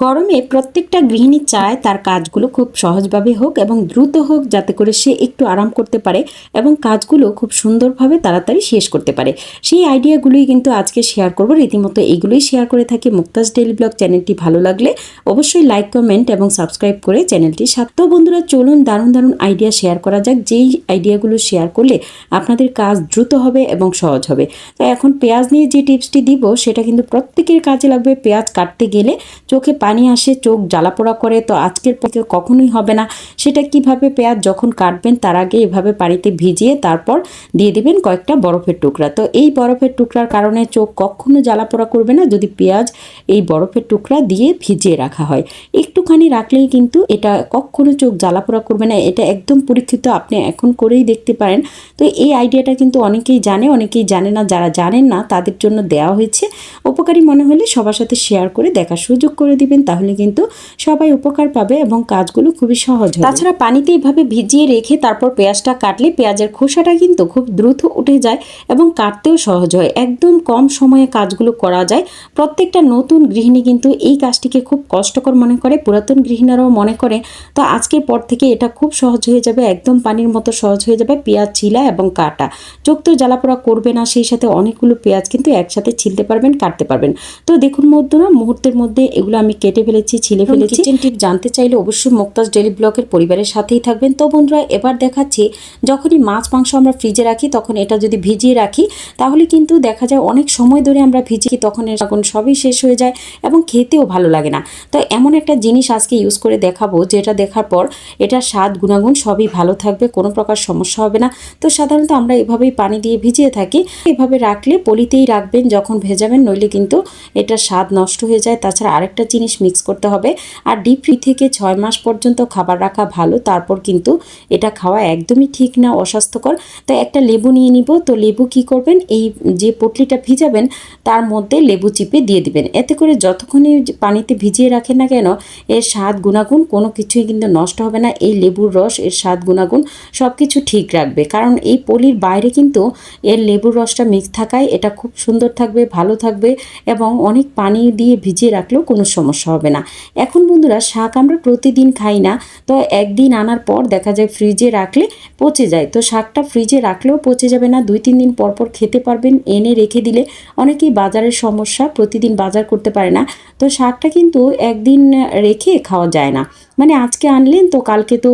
গরমে প্রত্যেকটা গৃহিণী চায় তার কাজগুলো খুব সহজভাবে হোক এবং দ্রুত হোক যাতে করে সে একটু আরাম করতে পারে এবং কাজগুলো খুব সুন্দরভাবে তাড়াতাড়ি শেষ করতে পারে। সেই আইডিয়াগুলোই কিন্তু আজকে শেয়ার করব। রীতিমতো এগুলোই শেয়ার করে থাকি মুক্তাজ ডেলি ব্লগ চ্যানেলটি ভালো লাগলে অবশ্যই লাইক, কমেন্ট এবং সাবস্ক্রাইব করে চ্যানেলটি তো বন্ধুরা চলুন দারুণ দারুণ আইডিয়া শেয়ার করা যাক। যেই আইডিয়াগুলো শেয়ার করলে আপনাদের কাজ দ্রুত হবে এবং সহজ হবে। তো এখন পেঁয়াজ নিয়ে যে টিপসটি দিব সেটা কিন্তু প্রত্যেকের কাজে লাগবে। পেঁয়াজ কাটতে গেলে চোখে পানি আসে, চোখ জ্বালাপোড়া করে, তো আজকের পক্ষে কখনোই হবে না। সেটা কীভাবে পেঁয়াজ যখন কাটবেন, তার আগে এভাবে পানিতে ভিজিয়ে তারপর দিয়ে দিবেন কয়েকটা বরফের টুকরা। তো এই বরফের টুকরার কারণে চোখ কখনো জ্বালাপোড়া করবে না যদি পেঁয়াজ এই বরফের টুকরা দিয়ে ভিজিয়ে রাখা হয়। একটুখানি রাখলেই কিন্তু এটা কখনো চোখ জ্বালাপোড়া করবে না, এটা একদম পরীক্ষিত, আপনি এখন করেই দেখতে পারেন। তো এই আইডিয়াটা কিন্তু অনেকেই জানে অনেকেই জানে না, যারা জানেন না তাদের জন্য দেওয়া হয়েছে। উপকারী মনে হলে সবার সাথে শেয়ার করে দেখার সুযোগ করে দিবেন। তাহলে কিন্তু সবাই উপকার পাবে এবং কাজগুলো খুবই সহজ হবে। তাছাড়া পানিতে এইভাবে ভিজিয়ে রেখে তারপর পেঁয়াজটা কাটলে পেঁয়াজের খোসাটা কিন্তু খুব দ্রুত উঠে যায় এবং কাটতেও সহজ হয়। একদম কম সময়ে কাজগুলো করা যায়। প্রত্যেকটা নতুন গৃহিণী কিন্তু এই কাজটিকে খুব কষ্টকর মনে করে, পুরাতন গৃহিণীরাও মনে করে। তো আজকের পর থেকে এটা খুব সহজ হয়ে যাবে, একদম পানির মতো সহজ হয়ে যাবে পেঁয়াজ ছিলা এবং কাটা। চোখ তো জ্বালাপোড়া করবে না, সেই সাথে অনেকগুলো পেঁয়াজ কিন্তু একসাথে ছিলতে পারবেন, কাটতে পারবেন। তো দেখুন বন্ধুরা, মুহূর্তের মধ্যে এগুলো আমি কেটে ফেলেছি ছিলে ফেলেছি। কিচেন টিপ জানতে চাইলে অবশ্যই মুক্তাজ ডেলি ব্লকের পরিবারের সাথেই থাকবেন। তো বন্ধুরা এবার দেখাচ্ছি যখনই মাছ মাংস আমরা ফ্রিজে রাখি তখন এটা যদি ভিজিয়ে রাখি তাহলে কিন্তু দেখা যায় অনেক সময় ধরে আমরা ভিজি তখন এখন সবই শেষ হয়ে যায় এবং খেতেও ভালো লাগে না। তো এমন একটা জিনিস আজকে ইউজ করে দেখাবো যেটা দেখার পর এটা স্বাদ গুণাগুণ সবই ভালো থাকবে কোনো প্রকার সমস্যা হবে না। তো সাধারণত আমরা এভাবেই পানি দিয়ে ভিজিয়ে থাকি। এভাবে রাখলে পলিতেই রাখবেন যখন ভেজাবেন নইলে কিন্তু এটা স্বাদ নষ্ট হয়ে যায়। তাছাড়া আরেকটা জিনিস মিক্স করতে হবে। আর ডিপ ফ্রি থেকে ছয় মাস পর্যন্ত খাবার রাখা ভালো, তারপর কিন্তু এটা খাওয়া একদমই ঠিক না, অস্বাস্থ্যকর। তো একটা লেবু নিয়ে নিব। তো লেবু কি করবেন? এই যে পটলিটা ভিজাবেন, তার মধ্যে লেবু চিপে দিয়ে দিবেন। এতে করে যতক্ষণই পানিতে ভিজিয়ে রাখেন না কেন, এর স্বাদ গুণাগুণ কোনো কিছুই কিন্তু নষ্ট হবে না। এই লেবুর রস, এর স্বাদ গুণাগুণ সব কিছু ঠিক রাখবে। কারণ এই পলির বাইরে কিন্তু এর লেবুর রসটা মিক্স থাকায় এটা খুব সুন্দর থাকবে, ভালো থাকবে এবং অনেক পানি দিয়ে ভিজিয়ে রাখলেও কোনো সমস্যা হবে না। এখন বন্ধুরা, শাক আমরা প্রতিদিন খাই না, তো একদিন আনার পর দেখা যায় ফ্রিজে রাখলে পচে যায়। তো শাকটা ফ্রিজে রাখলেও পচে যাবে না, দুই তিন দিন পর পর খেতে পারবেন, এনে রেখে দিলে অনেকেই বাজারের সমস্যা, প্রতিদিন বাজার করতে পারে না। তো শাকটা কিন্তু একদিন রেখে খাওয়া যায় না। মানে আজকে আনলেন তো কালকে তো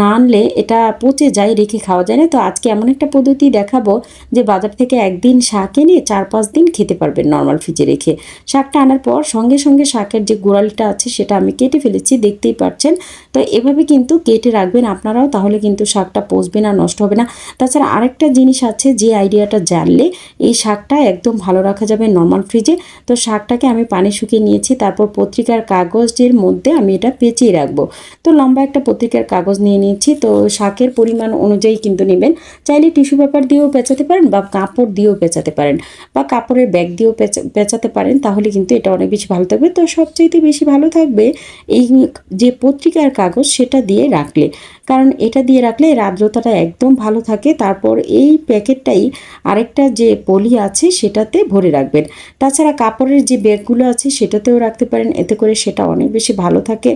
না আনলে এটা পচে যায়, রেখে খাওয়া যায় না। তো আজকে এমন একটা পদ্ধতি দেখাবো যে বাজার থেকে একদিন শাক এনে চার পাঁচ দিন খেতে পারবেন নর্মাল ফ্রিজে রেখে। শাকটা আনার পর সঙ্গে সঙ্গে শাকের যে গোড়ালিটা আছে সেটা আমি কেটে ফেলেছি, দেখতেই পাচ্ছেন। তো এভাবে কিন্তু কেটে রাখবেন আপনারাও, তাহলে কিন্তু শাকটা পচবে না, নষ্ট হবে না। তাছাড়া আরেকটা জিনিস আছে যে আইডিয়াটা জানলে, এই শাকটা একদম ভালো রাখা যাবে নর্মাল ফ্রিজে তো শাকটাকে আমি পানি শুকিয়ে নিয়েছি, তারপর পত্রিকার কাগজের মধ্যে আমি এটা পেঁচিয়ে রাখব। তো লম্বা একটা পত্রিকার কাগজ নিয়ে নিয়েছি তো শাকের পরিমাণ অনুযায়ী কিন্তু নেবেন। চাইলে টিস্যু পেপার দিয়েও পেঁচাতে পারেন বা কাপড় দিয়েও পেঁচাতে পারেন বা কাপড়ের ব্যাগ দিয়েও পেঁচাতে পারেন, তাহলে কিন্তু এটা অনেক বেশি ভালো থাকবে। তো সবচাইতে বেশি ভালো থাকবে এই যে পত্রিকার কাগজ সেটা দিয়ে রাখলে। কারণ এটা দিয়ে রাখলে এর আর্দ্রতাটা একদম ভালো থাকে, তারপর এই প্যাকেটটাই আরেকটা যে পলি আছে সেটাতে ভরে রাখবেন। তাছাড়া কাপড়ের যে ব্যাগগুলো আছে সেটাতেও রাখতে পারেন, এতে করে সেটা অনেক বেশি ভালো থাকে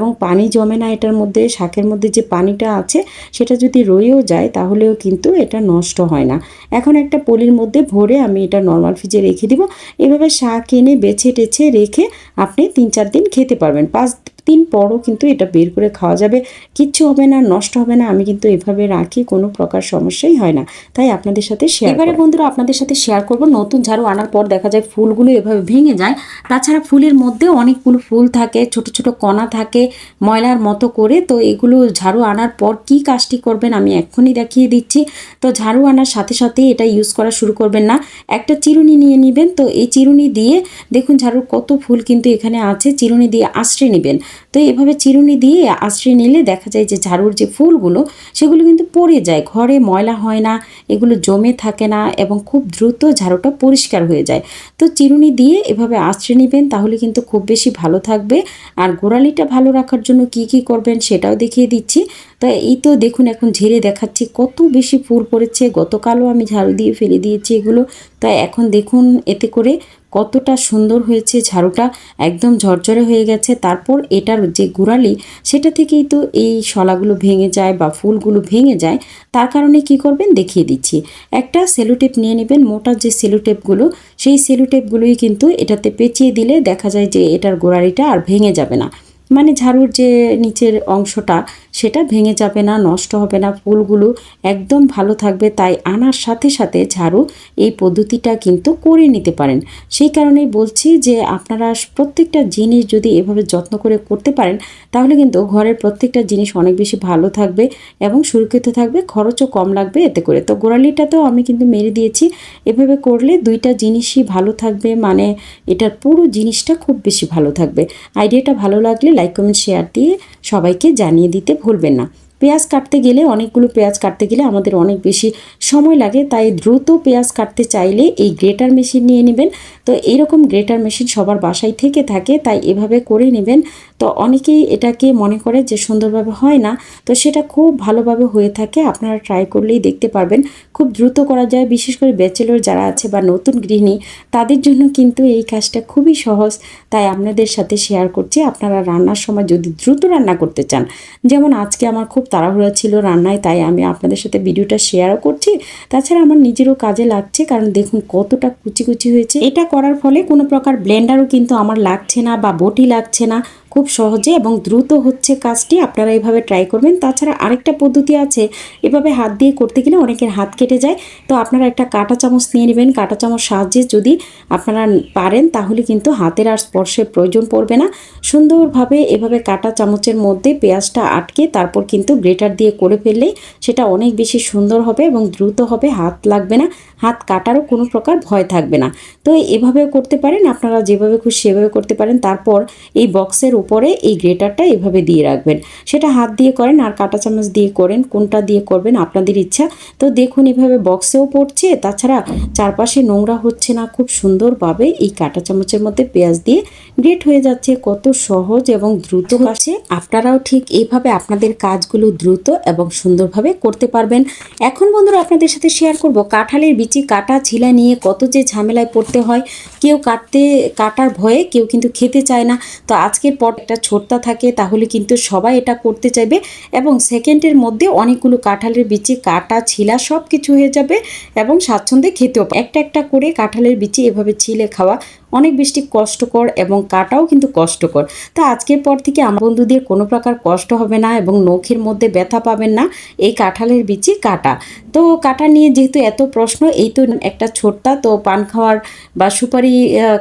এবং পানি জমে না এটার মধ্যে, শাকের মধ্যে যে পানিটা আছে, সেটা যদি রয়েও যায়, তাহলেও কিন্তু এটা নষ্ট হয় না। এখন একটা পলির মধ্যে ভরে আমি এটা নর্মাল ফ্রিজে রেখে দিব। এভাবে শাক এনে বেছে টেছে রেখে আপনি তিন চার দিন খেতে পারবেন। পাঁচ দিন পরও কিন্তু এটা বের করে খাওয়া যাবে। কিচ্ছু হবে না নষ্ট হবে না আমি কিন্তু এভাবে রাখি কোনো প্রকার সমস্যাই হয় না। তাই আপনাদের সাথে শেয়ার এবারে বন্ধুরা আপনাদের সাথে শেয়ার করব। নতুন ঝাড়ু আনার পর দেখা যায় ফুলগুলো এভাবে ভেঙে যায়। তাছাড়া ফুলের মধ্যে অনেকগুলো ফুল থাকে ছোট ছোট কণা থাকে ময়লার মতো করে। তো এগুলো ঝাড়ু আনার পর কি কাজটি করবেন আমি এক্ষুনি দেখিয়ে দিচ্ছি। তো ঝাড়ু আনার সাথে সাথে এটা ইউজ করা শুরু করবেন না। একটা চিরুনি নিয়ে নেবেন, তো এই চিরুনি দিয়ে দেখুন ঝাড়ুর কত ফুল কিন্তু এখানে আছে, চিরুনি দিয়ে আশ্রে নেবেন। তো এভাবে চিরুনি দিয়ে আশ্রয় নিলে দেখা যায় যে ঝাড়ুর যে ফুলগুলো, সেগুলো কিন্তু পড়ে যায়, ঘরে ময়লা হয় না, এগুলো জমে থাকে না এবং খুব দ্রুত ঝাড়ুটা পরিষ্কার হয়ে যায়। তো চিরুনি দিয়ে এভাবে আশ্রয় নেবেন, তাহলে কিন্তু খুব বেশি ভালো থাকবে। আর গোড়ালিটা ভালো রাখার জন্য কি কি করবেন সেটাও দেখিয়ে দিচ্ছি। তো এই তো দেখুন, এখন ঝেড়ে দেখাচ্ছি, কত বেশি ফুল পড়েছে, গতকালও আমি ঝাড়ু দিয়ে ফেলে দিয়েছি এগুলো। তাই এখন দেখুন এতে করে কতটা সুন্দর হয়েছে ঝাড়ুটা। একদম ঝরঝরে হয়ে গেছে। তারপর এটার যে গুড়ালি, সেটা থেকেই তো এই শলাগুলো ভেঙে যায় বা ফুলগুলো ভেঙে যায়। তার কারণে কি করবেন? দেখিয়ে দিচ্ছি। একটা সেলোটেপ নিয়ে নেবেন, মোটা যে সেলোটেপগুলো, সেই সেলোটেপগুলোই কিন্তু এটাতে পেঁচিয়ে দিলে দেখা যায় যে এটার গোড়ালিটা আর ভেঙে যাবে না। মানে ঝাড়ুর যে নিচের অংশটা, সেটা ভেঙে যাবে না, নষ্ট হবে না, ফুলগুলো একদম ভালো থাকবে। তাই আনার সাথে সাথে ঝাড়ু এই পদ্ধতিটা কিন্তু করে নিতে পারেন। সেই কারণেই বলছি যে, আপনারা প্রত্যেকটা জিনিস যদি এভাবে যত্ন করে করতে পারেন, তাহলে কিন্তু ঘরের প্রত্যেকটা জিনিস অনেক বেশি ভালো থাকবে এবং সুরক্ষিত থাকবে, খরচও কম লাগবে এতে করে। তো গোড়ালিটাতেও আমি কিন্তু মেরে দিয়েছি। এভাবে করলে দুইটা জিনিসই ভালো থাকবে মানে এটার পুরো জিনিসটা খুব বেশি ভালো থাকবে। আইডিয়াটা ভালো লাগলে লাইক কমেন্ট শেয়ার দিয়ে সবাইকে জানিয়ে দিতে ভুলবেন না। পেঁয়াজ কাটতে গেলে, অনেকগুলো পেঁয়াজ কাটতে গেলে আমাদের অনেক বেশি সময় লাগে। তাই দ্রুত পেঁয়াজ কাটতে চাইলে এই গ্রেটার মেশিন নিয়ে নেবেন। তো এইরকম গ্রেটার মেশিন সবার বাসায় থেকে থাকে, তাই এভাবে করে নেবেন। তো অনেকেই এটাকে মনে করে যে সুন্দরভাবে হয় না। তো সেটা খুব ভালোভাবে হয়ে থাকে, আপনারা ট্রাই করলেই দেখতে পারবেন। খুব দ্রুত করা যায়, বিশেষ করে ব্যাচেলর যারা আছে বা নতুন গৃহিণী, তাদের জন্য কিন্তু এই কাজটা খুবই সহজ। তাই আপনাদের সাথে শেয়ার করছি। আপনারা রান্নার সময় যদি দ্রুত রান্না করতে চান, যেমন আজকে আমার খুব তাড়াহুড়া ছিল রান্নায়, তাই আমি আপনাদের সাথে ভিডিওটা শেয়ারও করছি। তাছাড়া আমার নিজেরও কাজে লাগছে, কারণ দেখুন কতটা কুচি কুচি হয়েছে। এটা করার ফলে কোনো প্রকার ব্লেন্ডারও কিন্তু আমার লাগছে না বা বটি লাগছে না। খুব সহজে এবং দ্রুত হচ্ছে কাজটি। আপনারা এভাবে ট্রাই করবেন। তাছাড়া আরেকটা পদ্ধতি আছে, এভাবে হাত দিয়ে করতে গেলে অনেকের হাত কেটে যায়। তো আপনারা একটা কাঁটা চামচ নিয়ে নেবেন। কাঁটা চামচ সাহায্যে যদি আপনারা পারেন, তাহলে কিন্তু হাতের আর স্পর্শের প্রয়োজন পড়বে না। সুন্দরভাবে এভাবে কাঁটা চামচের মধ্যে পেঁয়াজটা আটকে তারপর কিন্তু গ্রেটার দিয়ে করে ফেললেই সেটা অনেক বেশি সুন্দর হবে এবং দ্রুত হবে। হাত লাগবে না। হাত কাটারও কোনো প্রকার ভয় থাকবে না। তো এভাবেও করতে পারেন। আপনারা যেভাবে খুশি সেভাবে করতে পারেন। তারপর এই বক্সের উপরে এই গ্রেটারটা এভাবে দিয়ে রাখবেন। সেটা হাত দিয়ে করেন আর কাঁটা চামচ দিয়ে করেন কোনটা দিয়ে করবেন আপনাদের ইচ্ছা। তো দেখুন এভাবে বক্সেও পড়ছে তাছাড়া চারপাশে নোংরা হচ্ছে না খুব সুন্দরভাবে এই কাঁটা চামচের মধ্যে পেঁয়াজ দিয়ে গ্রেট হয়ে যাচ্ছে কত সহজ এবং দ্রুত কাছে আপনারাও ঠিক এইভাবে আপনাদের কাজগুলো দ্রুত এবং সুন্দরভাবে করতে পারবেন। এখন বন্ধুরা আপনাদের সাথে শেয়ার করব কাঁঠালের বিচি কাটা ছিলা নিয়ে কত যে ঝামেলায় পড়তে হয়। কেউ কাটতে কাটার ভয়ে কেউ কিন্তু খেতে চায় না। তো আজকের পর একটা ছোট্টা থাকে, তাহলে কিন্তু সবাই এটা করতে চাইবে এবং সেকেন্ডের মধ্যে অনেকগুলো কাঁঠালের বিচি, কাটা, ছিলা সব কিছু হয়ে যাবে এবং স্বাচ্ছন্দ্যে খেতেও একটা একটা করে কাঁঠালের বিচি এভাবে ছিলে খাওয়া অনেক বেশি কষ্টকর এবং কাটাও কিন্তু কষ্টকর। তা আজকের পর থেকে আমার বন্ধুদের কোনো প্রকার কষ্ট হবে না এবং নখের মধ্যে ব্যথা পাবেন না, এই কাঁঠালের বিচি কাটা। তো কাটা নিয়ে যেহেতু এত প্রশ্ন, এই তো একটা ছোট্টা তো পান খাওয়ার বা সুপারি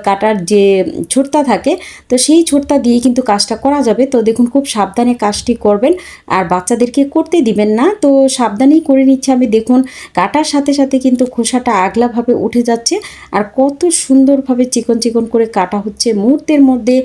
কাটার যে ছোট্টা থাকে, তো সেই ছোট্টা দিয়ে কিন্তু কাজটা করা যাবে। তো দেখুন খুব সাবধানে কাজটি করবেন আর বাচ্চাদেরকে করতে দিবেন না। তো সাবধানেই করে নিচ্ছে আমি। দেখুন কাটার সাথে সাথে কিন্তু খোসাটা আগলাভাবে উঠে যাচ্ছে আর কত সুন্দরভাবে চিকন চিকন করে কাটা হচ্ছে। মুহূর্তের মধ্যে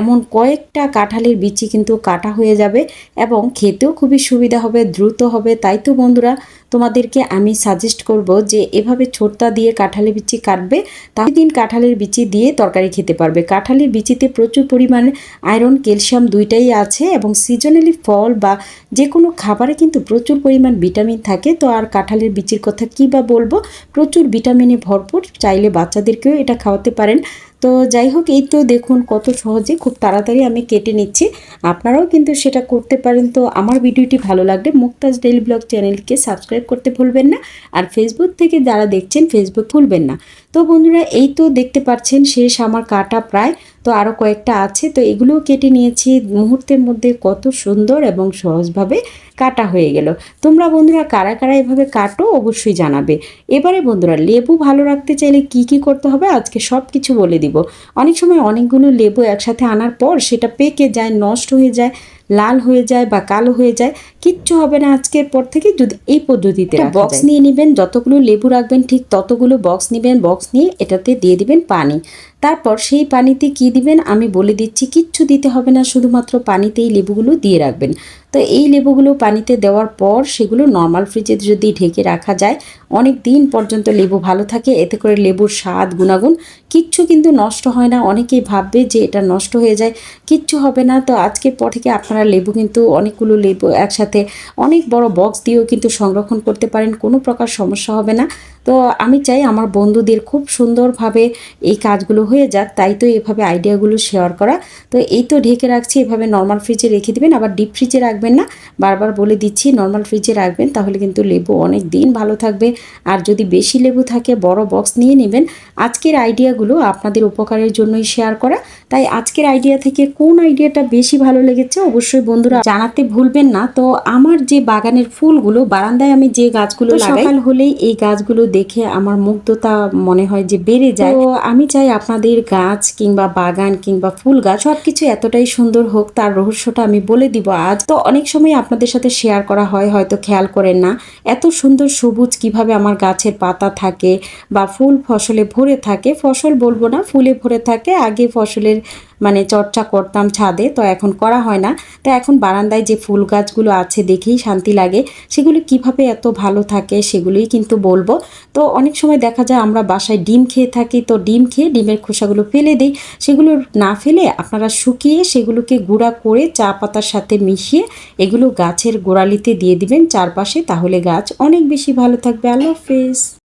এমন কয়েকটা কাঁঠালের বিচি কিন্তু কাটা হয়ে যাবে এবং খেতেও খুবই সুবিধা হবে, দ্রুত হবে। তাই তো বন্ধুরা তোমাদেরকে আমি সাজেস্ট করব যে এভাবে ছোট্টা দিয়ে কাঁঠালের বিচি কাটবে তাই দিন কাঁঠালের বিচি দিয়ে তরকারি খেতে পারবে। কাঁঠালের বিচিতে প্রচুর পরিমাণে আয়রন ক্যালসিয়াম দুইটাই আছে এবং সিজনালি ফল বা যে কোনো খাবারে কিন্তু প্রচুর পরিমাণ ভিটামিন থাকে। তো আর কাঁঠালের বিচির কথা কী বা বলব? প্রচুর ভিটামিনে ভরপুর, চাইলে বাচ্চাদেরকেও এটা খাওয়াতে পারেন। তো যাই হোক, এই তো দেখুন কত সহজে খুব তাড়াতাড়ি আমি কেটে নিচ্ছি। আপনারাও কিন্তু সেটা করতে পারেন। তো আমার ভিডিওটি ভালো লাগলে মুক্তাজ ডেইলি ব্লগ চ্যানেলকে সাবস্ক্রাইব করতে ভুলবেন না। আর ফেসবুক থেকে যারা দেখছেন ফেসবুক ভুলবেন না। তো বন্ধুরা, এই তো দেখতে পাচ্ছেন শেষ আমার কাটা প্রায়, তো আরও কয়েকটা আছে, তো এগুলোও কেটে নিয়েছি। মুহূর্তের মধ্যে কত সুন্দর এবং সহজভাবে কাটা হয়ে গেল। তোমরা বন্ধুরা, কারা কারা এভাবে কাটো অবশ্যই জানাবে। এবারে বন্ধুরা, লেবু ভালো রাখতে চাইলে কি কি করতে হবে? আজকে সব কিছু বলে দিব। অনেক সময় অনেকগুলো লেবু একসাথে আনার পর সেটা পেকে যায়, নষ্ট হয়ে যায়। লাল হয়ে যায় বা কালো হয়ে যায় কিচ্ছু হবে না আজকের পর থেকে যদি এই পদ্ধতিতে বক্স নিয়ে নেবেন যতগুলো লেবু রাখবেন ঠিক ততগুলো বক্স নেবেন বক্স নিয়ে এটাতে দিয়ে দিবেন পানি। তারপর সেই পানিতে কি দিবেন আমি বলে দিচ্ছি, কিচ্ছু দিতে হবে না, শুধুমাত্র পানিতেই লেবুগুলো দিয়ে রাখবেন। তো এই লেবুগুলো পানিতে দেওয়ার পর সেগুলো নর্মাল ফ্রিজে যদি ঢেকে রাখা যায়, অনেক দিন পর্যন্ত লেবু ভালো থাকে, এতে করে লেবুর স্বাদ, গুণাগুণ কিচ্ছু কিন্তু নষ্ট হয় না। অনেকেই ভাববে যে এটা নষ্ট হয়ে যায়, কিচ্ছু হবে না। তো আজকের পর থেকে আপনারা লেবু কিন্তু অনেকগুলো লেবু একসাথে অনেক বড় বক্স দিয়েও কিন্তু সংরক্ষণ করতে পারেন, কোনো প্রকার সমস্যা হবে না। তো আমি চাই আমার বন্ধুদের খুব সুন্দরভাবে এই কাজগুলো হয়ে যাক তাই তো এভাবে আইডিয়াগুলো শেয়ার করা। তো এই তো ঢেকে রাখছি এভাবে নর্মাল ফ্রিজে রেখে দিবেন আবার ডিপ ফ্রিজে রাখবেন না। বারবার বলে দিচ্ছি নর্মাল ফ্রিজে রাখবেন তাহলে কিন্তু লেবু অনেক দিন ভালো থাকবে। আর যদি বেশি লেবু থাকে বড় বক্স নিয়ে নেবেন। আজকের আইডিয়াগুলো আপনাদের উপকারের জন্যই শেয়ার করা। তাই আজকের আইডিয়া থেকে কোন আইডিয়াটা বেশি ভালো লেগেছে অবশ্যই বন্ধুরা জানাতে ভুলবেন না। তো আমার যে বাগানের ফুলগুলো বারান্দায় আমি যে গাছগুলো লাগাই সকাল হলেই এই গাছগুলো দেখে আমার মুগ্ধতা মনে হয় যে বেড়ে যায়। তো আমি চাই আপনাদের গাছ কিংবা বাগান কিংবা ফুল গাছ, সবকিছু এতটাই সুন্দর হোক, তার রহস্যটা আমি বলে দিব আজ। তো অনেক সময় আপনাদের সাথে শেয়ার করা হয়, হয়তো খেয়াল করেন না। এত সুন্দর সবুজ কীভাবে আমার গাছের পাতা থাকে বা ফুল ফসলে ভরে থাকে, ফসল বলব না, ফুলে ভরে থাকে, আগে ফসলের মানে চর্চা করতাম ছাদে, তো এখন করা হয় না। তো এখন বারান্দায় যে ফুল গাছগুলো আছে দেখেই শান্তি লাগে। সেগুলো কীভাবে এত ভালো থাকে সেগুলোই কিন্তু বলব। তো অনেক সময় দেখা যায় আমরা বাসায় ডিম খেয়ে থাকি, তো ডিম খেয়ে ডিমের খোসাগুলো ফেলে দিই। সেগুলো না ফেলে আপনারা শুকিয়ে সেগুলোকে গুঁড়া করে চা পাতার সাথে মিশিয়ে এগুলো গাছের গোড়ালিতে দিয়ে দিবেন চারপাশে, তাহলে গাছ অনেক বেশি ভালো থাকবে। আল্লাহ হাফেজ।